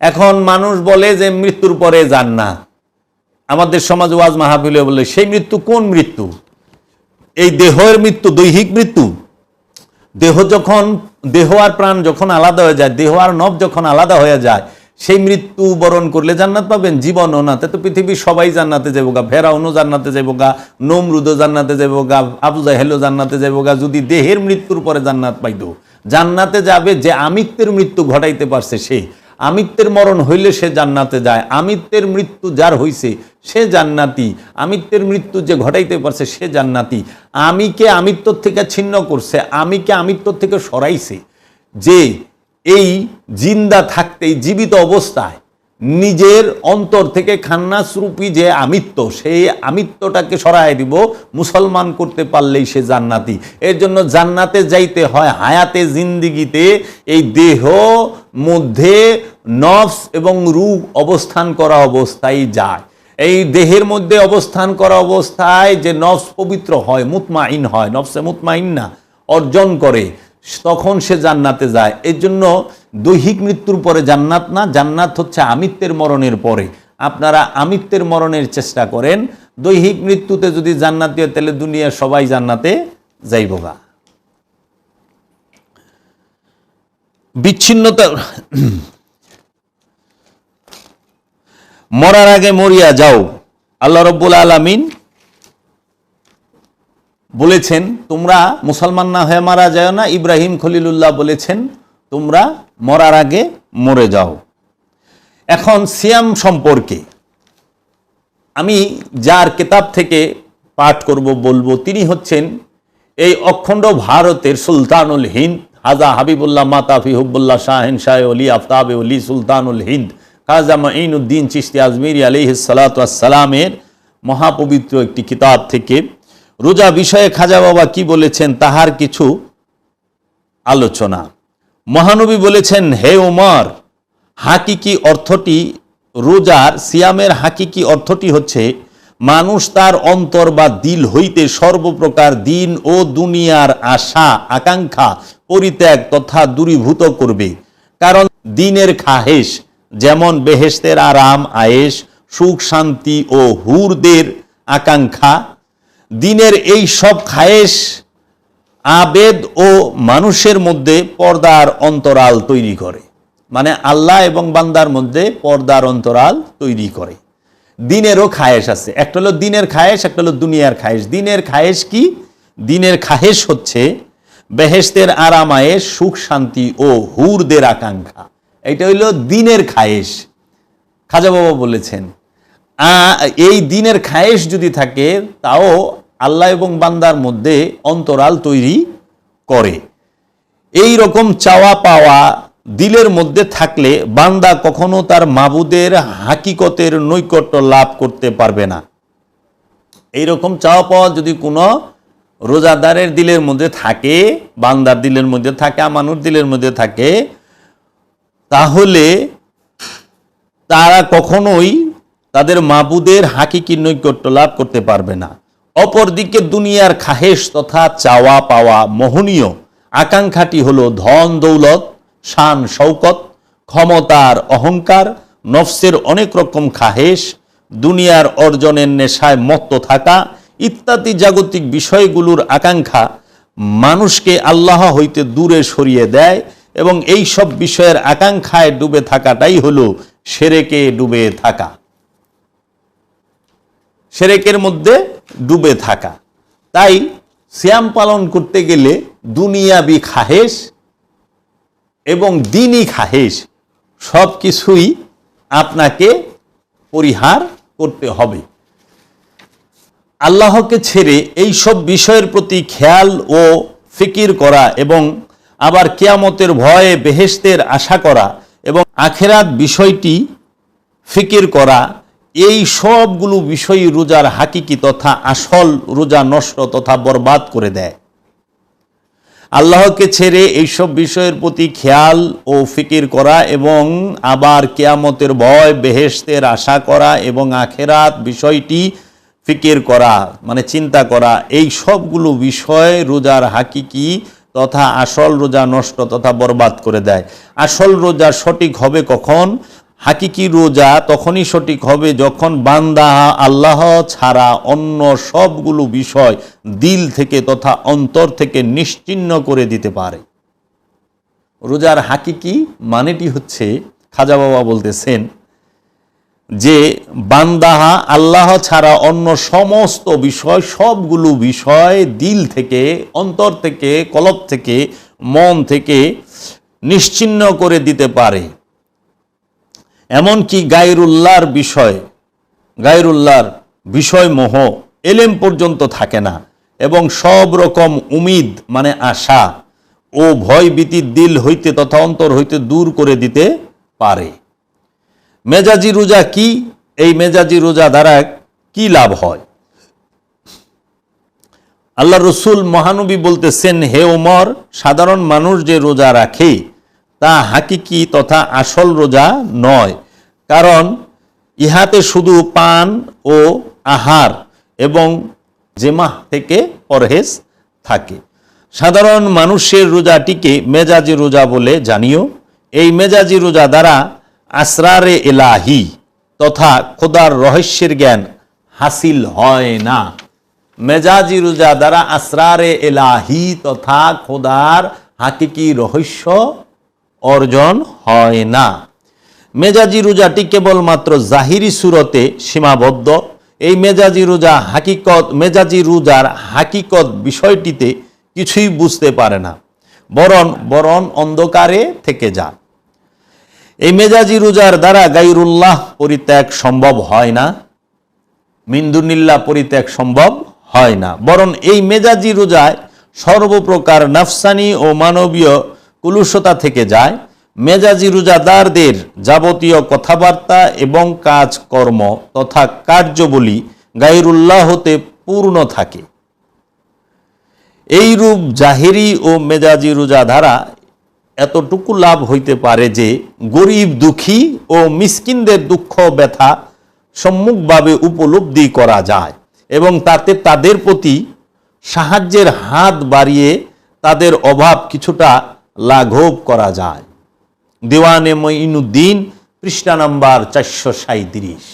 এখন মানুষ বলে যে মৃত্যুর পরে জান্নাত। আমাদের সমাজ ওয়াজ মাহফিলে বলে, সেই মৃত্যু কোন মৃত্যু? এই দেহের মৃত্যু, দৈহিক মৃত্যু। দেহ যখন, দেহ আর প্রাণ যখন আলাদা হয়ে যায়, দেহ আর নব যখন আলাদা হয়ে যায়, সেই মৃত্যু বরণ করলে জান্নাত পাবেন। জীবনও না তো পৃথিবীর সবাই জান্নাতে যাব গা, ফেরাউনও জান্নাতে যাব গা, নমরুদও জান্নাতে যাব গা, আবু জাহেলও জান্নাতে যাব গা, যদি দেহের মৃত্যুর পরে জান্নাত পাইতো। জান্নাতে যাবে যে আমিত্বের মৃত্যু ঘটাইতে পারছে সে। আমিত্বের মরণ হইলে সে জান্নাতে যায়। আমিত্বের মৃত্যু যার হইছে, সে জান্নাতি। আমিত্বের মৃত্যু যে ঘটাইতে পারছে, সে জান্নাতি। আমিকে আমিত্ব থেকে ছিন্ন করছে আমিকে আমিত্ব থেকে সরাইছে? যে এই জিন্দা থাকতেই, জীবিত অবস্থায় নিজের অন্তর থেকে খান্নাসরূপী যে আমিত্ব, সেই আমিত্বটাকে সরাই দিব, মুসলমান করতে পারলেই সে জান্নাতি। এর জন্য জান্নাতে যাইতে হয়, হায়াতে জিন্দিগিতে এই দেহ, মধ্যে নফস এবং রূপ অবস্থান করা অবস্থায় যায়। এই দেহের মধ্যে অবস্থান করা অবস্থায় যে নফস পবিত্র হয়, মুতমাইন হয়, নফসে মুতমাইন না, অর্জন করে। তখন সে জান্নাতে যায়। এর জন্য দৈহিক মৃত্যুর পরে জান্নাত না, জান্নাত হচ্ছে আমিত্বের মরণের পরে। আপনারা আমিত্বের মরণের চেষ্টা করেন। দৈহিক মৃত্যুতে যদি জান্নাত দিয়ে, তাহলে দুনিয়া সবাই জান্নাতে যাইবগা বিচ্ছিন্নতা মরার আগে মরিয়া যাও। আল্লাহ রব্বুল আলমিন বলেছেন, তোমরা মুসলমান না হয়ে মারা যায় না। ইব্রাহিম খলিলুল্লাহ বলেছেন, তোমরা মরার আগে মরে যাও। এখন সিয়াম সম্পর্কে আমি যার কেতাব থেকে পাঠ করব, বলব, তিনি হচ্ছেন এই অখণ্ড ভারতের সুলতানুল হিন্দ। হাজা হাবিবুল্লাহ মাতাফি হুবুল্লাহ শাহেন শাহ অলি আফতাব অলি সুলতানুল হিন্দ। খাজা মাইনুদ্দিন চিস্তি আজমিরি আলিহ সালাতামের মহাপবিত্র একটি কিতাব থেকে রোজা বিষয়ে খাজা বাবা কি বলেছেন তাহার কিছু আলোচনা। মহানবী বলেছেন, হে উমর, হাকিকি অর্থটি, রোজার সিয়ামের হাকিকি অর্থটি হচ্ছে, মানুষ তার অন্তর বা দিল হইতে সর্বপ্রকার দিন ও দুনিয়ার আশা, আকাঙ্ক্ষা পরিত্যাগ তথা দূরীভূত করবে। কারণ দিনের খাহেশ, যেমন বেহেস্তের আরাম আয়েস সুখ, শান্তি ও হুরদের আকাঙ্ক্ষা দিনের এই সব খায়েশ আবেদ ও মানুষের মধ্যে পর্দার অন্তরাল তৈরি করে। মানে আল্লাহ এবং বান্দার মধ্যে পর্দার অন্তরাল তৈরি করে। দিনেরও খায়েশ আছে। একটা হলো দিনের খায়েশ, একটা হলো দুনিয়ার খায়েশ। দিনের খায়েশ কি? দিনের খায়েশ হচ্ছে বেহেস্তের আরামায়ে সুখ, শান্তি ও হুরদের আকাঙ্ক্ষা। এটা হইল দিনের খায়েশ। খাজা বাবা বলেছেন এই দিনের খায়েশ যদি থাকে, তাও আল্লাহ এবং বান্দার মধ্যে অন্তরাল তৈরি করে। এই রকম চাওয়া পাওয়া দিলের মধ্যে থাকলে বান্দা কখনো তার মাবুদের হাকিকতের নৈকট্য লাভ করতে পারবে না। এই রকম চাওয়া পাওয়া যদি কোনো রোজাদারের দিলের মধ্যে থাকে, বান্দার দিলের মধ্যে থাকে, আমানুর দিলের মধ্যে থাকে, তাহলে তারা কখনোই তাদের মাবুদের হাকিকি নৈকট্য লাভ করতে পারবে না। অপরদিকে দুনিয়ার খাহেশ তথা চাওয়া পাওয়া মোহনীয়। আকাঙ্ক্ষাটি হলো ধন দৌলত, শান শৌকত ক্ষমতার অহংকার, নফসের অনেক রকম খাহেশ, দুনিয়ার অর্জনের নেশায় মত্ত থাকা ইত্যাদি জাগতিক বিষয়গুলোর আকাঙ্ক্ষা মানুষকে আল্লাহ হইতে দূরে সরিয়ে দেয় এবং এই সব বিষয়ের আকাঙ্ক্ষায় ডুবে থাকাটাই হলো সেরেকে ডুবে থাকা। সেরেকের মধ্যে ডুবে থাকা। তাই শ্যাম পালন করতে গেলে দুনিয়াবি খাহেশ এবং দিনই খাহেশ সব কিছুই আপনাকে পরিহার করতে হবে। আল্লাহকে ছেড়ে এই সব বিষয়ের প্রতি খেয়াল ও ফিকির করা এবং আবার কেয়ামতের ভয়ে বেহেস্তের আশা করা এবং আখেরাত বিষয়টি ফিকির করা এই সবগুলো বিষয় রোজার হাকিকি তথা আসল রোজা নষ্ট তথা বরবাদ করে দেয়। আল্লাহকে ছেড়ে এইসব বিষয়ের প্রতি খেয়াল ও ফিকির করা এবং আবার কেয়ামতের ভয় বেহেস্তের আশা করা এবং আখেরাত বিষয়টি ফিকির করা মানে চিন্তা করা, এই সবগুলো বিষয় রোজার হাকিকি তথা আসল রোজা নষ্ট তথা বরবাদ করে দেয়। আসল রোজা সঠিক হবে কখন? হাকিকি রোজা তখনই সঠিক হবে যখন বান্দা আল্লাহ ছাড়া অন্য সবগুলো বিষয় দিল থেকে তথা অন্তর থেকে নিশ্চিন্ন করে দিতে পারে। রোজার হাকিকি মানেটি হচ্ছে, খাজা বাবা বলতেছেন যে বান্দাহা আল্লাহ ছাড়া অন্য সমস্ত বিষয়, সবগুলো বিষয় দিল থেকে, অন্তর থেকে, কলব থেকে, মন থেকে নিশ্চিন্ন করে দিতে পারে। এমনকি গায়রুল্লাহর বিষয় গায়রুল্লাহর বিষয় মোহ এলেম পর্যন্ত থাকে না এবং সব রকম উমিদ মানে আশা ও ভয় ভীতির দিল হইতে তথা অন্তর হইতে দূর করে দিতে পারে। মেজাজি রোজা কি? এই মেজাজি রোজা দ্বারা কি লাভ হয়? আল্লাহ রসুল মহানবী বলতেছেন, হে ওমর, সাধারণ মানুষ যে রোজা রাখে তা হাকিকি তথা আসল রোজা নয়। কারণ ইহাতে শুধু পান ও আহার এবং জেমাহ থেকে পরহেজ থাকে। সাধারণ মানুষের রোজাটিকে মেজাজি রোজা বলে জানিও। এই মেজাজি রোজা দ্বারা আসরারে এলাহি তথা খোদার রহস্যের জ্ঞান হাসিল হয় না। মেজাজি রোজা দ্বারা আসরারে এলাহি তথা খোদার হাকিকি রহস্য অর্জন হয় না। মেজাজি রোজাটি কেবলমাত্র জাহিরি সুরতে সীমাবদ্ধ। এই মেজাজি রোজা হাকিকত, মেজাজি রোজার হাকিকত বিষয়টিতে কিছুই বুঝতে পারে না। বরং বরণ অন্ধকারে থেকে যায়। এই মেজাজি রোজার দ্বারা গাইরুল্লাহ পরিত্যাগ সম্ভব হয় না। মিন্দুনিল্লা পরিত্যাগ সম্ভব হয় না। বরং এই মেজাজি রোজায় সর্বপ্রকার নাফসানি ও মানবীয় কুলুষতা থেকে যায়। মেজাজি রোজাদারদের যাবতীয় কথাবার্তা এবং কাজকর্ম তথা কার্যবলী গাইরুল্লাহ হতে পূর্ণ থাকে। এই রূপ জাহেরি ও মেজাজি রোজা দ্বারা এতটুকু লাভ হইতে পারে যে গরিব দুঃখী ও মিসকিনদের দুঃখ ব্যথা সম্মুখভাবে উপলব্ধি করা যায় এবং তাতে তাদের প্রতি সাহায্যের হাত বাড়িয়ে তাদের অভাব কিছুটা লাঘব করা যায়। দেওয়ানে মঈনুদ্দিন পৃষ্ঠা নাম্বার চারশো সাঁত্রিশ